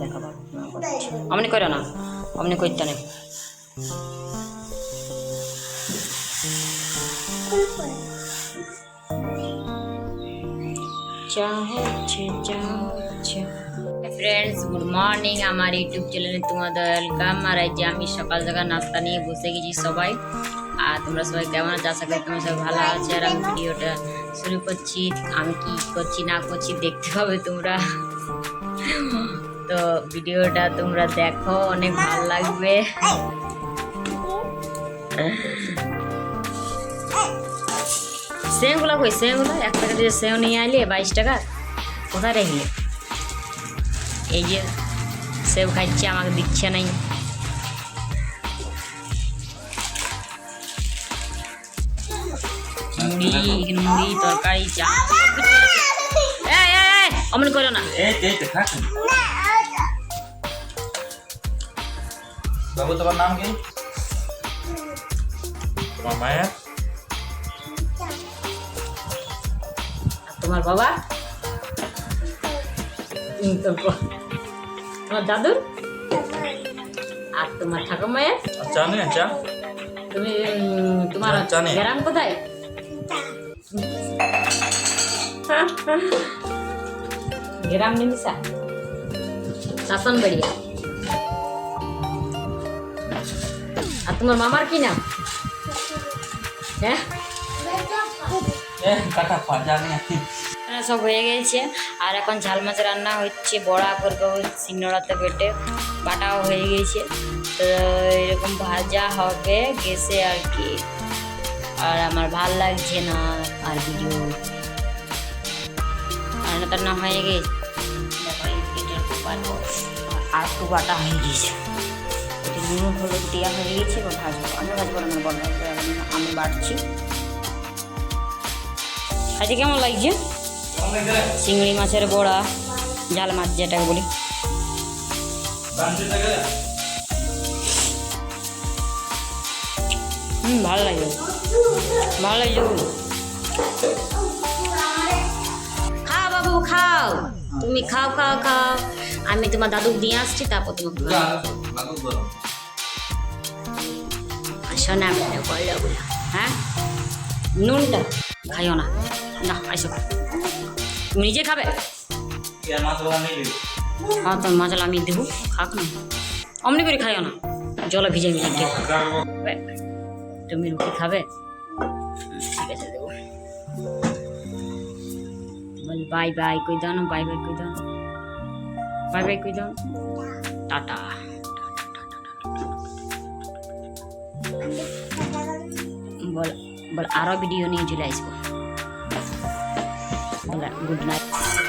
দেখাবো অমনি করো না, অমনি করতে নেই। ফ্রেন্ডস গুড মর্নিং আমার ইউটিউব চ্যানেলে তোমাদের ওয়েলকাম আর যে আমি সকাল সকাল নাস্তা নিয়ে বসে গেছি সবাই। আর তোমরা সবাই কেমন আছো? আশা করি তোমরা সবাই ভালো আছে। আর আমি ভিডিওটা শুরু করছি। আমি কি করছি, না করছি দেখতে পাবে তোমরা। তো ভিডিওটা তোমরা দেখো, অনেক ভালো লাগবে। সেগুলো কই? সেগুলো? এক প্যাকেটে সেও নিয়ে আইলে বাইশ টাকা। কোথায় রেখলে এই যে সেব খাচ্ছে আমাকে দিচ্ছে নাই। মুড়ি এখানে মুড়ি তরকারি চা অমন করো না। বাবু তোমার নাম কি? তোমার মায়ের? তোমার বাবা? তোমার দাদুর? আর তোমার ঠাকুমায়ের? আচ্ছা নেই আচ্ছা তুমি তোমার জানি। গ্রাম কোথায়? গ্রাম নিমিশা। শাসন বেড়িয়া আর তোমার মামার কি নাম? হ্যাঁ? সব হয়ে গেছে। আর এখন ঝাল মাছ রান্না হচ্ছে বড়া করব সিঙ্গড়াতে বেটে বাটাও হয়ে গেছে। তো এরকম ভাজা হবে গেছে আর কি। আর আমার ভালো লাগছে না আর ভিডিও টান্না হয়ে গেছে। আর একটু বাটা হয়ে গেছে। নুন, হলুদ দেওয়া হয়ে গেছে, এবার ভাজবো। আমি ভাজবো আমার বড় আমি বাড়ছি আজকে কেমন লাগছে? চিংড়ি মাছের বড়া জাল মাছ যেটাকে বলি। হুম, ভালো লাগে ভালো লাগছে খাও খাও তুমি খাও খাও খাও। আমি তোমার দাদুক দিয়ে আসছি তারপর তুমি শোনা বলে বলল বলো। হ্যাঁ? নুনটা খাইও না। না আইসো তুমি নিজে খাবে? মাছ হ্যাঁ তোমার মশলা আমি দেবো খাক না। অমনি করে খাইও না। জলে ভিজে খাবে। তুমি রুটি খাবে? ঠিক আছে দেবো। বল, বাই বাই, কই দাও না, বাই বাই, কই দাও বাই বাই, কই দাও টাটা। বল বল, আরও ভিডিও নিয়ে চলে আসব। Good night